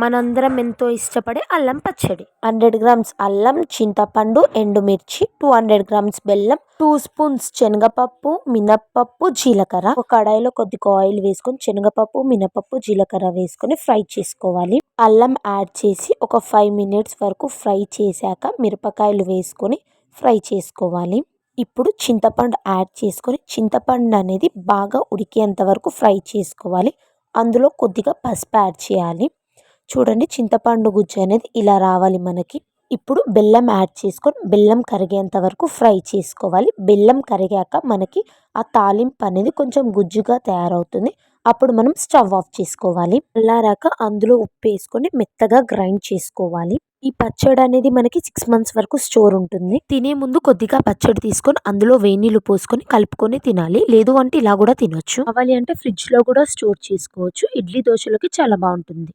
మనందరం ఎంతో ఇష్టపడే అల్లం పచ్చడి. హండ్రెడ్ గ్రామ్స్ అల్లం చింతపండు ఎండుమిర్చి టూ హండ్రెడ్ గ్రామ్స్ బెల్లం టూ స్పూన్స్ శనగపప్పు మినప్పప్పు జీలకర్ర. ఒక కడాయిలో కొద్దిగా ఆయిల్ వేసుకొని శనగపప్పు మినపప్పు జీలకర్ర వేసుకొని ఫ్రై చేసుకోవాలి. అల్లం యాడ్ చేసి ఒక ఫైవ్ మినిట్స్ వరకు ఫ్రై చేశాక మిరపకాయలు వేసుకొని ఫ్రై చేసుకోవాలి. ఇప్పుడు చింతపండు యాడ్ చేసుకొని చింతపండు అనేది బాగా ఉడికేంత వరకు ఫ్రై చేసుకోవాలి. అందులో కొద్దిగా పసుపు యాడ్ చేయాలి. చూడండి చింతపండు గుజ్జు అనేది ఇలా రావాలి మనకి. ఇప్పుడు బెల్లం యాడ్ చేసుకొని బెల్లం కరిగేంత వరకు ఫ్రై చేసుకోవాలి. బెల్లం కరిగాక మనకి ఆ తాలింపు అనేది కొంచెం గుజ్జుగా తయారవుతుంది. అప్పుడు మనం స్టవ్ ఆఫ్ చేసుకోవాలి. అల్లారాక అందులో ఉప్పు వేసుకొని మెత్తగా గ్రైండ్ చేసుకోవాలి. ఈ పచ్చడి అనేది మనకి సిక్స్ మంత్స్ వరకు స్టోర్ ఉంటుంది. తినే ముందు కొద్దిగా పచ్చడి తీసుకొని అందులో వేనీళ్ళు పోసుకొని కలుపుకొని తినాలి. లేదు అంటే ఇలా కూడా తినొచ్చు. కావాలి అంటే ఫ్రిడ్జ్లో కూడా స్టోర్ చేసుకోవచ్చు. ఇడ్లీ దోశలోకి చాలా బాగుంటుంది.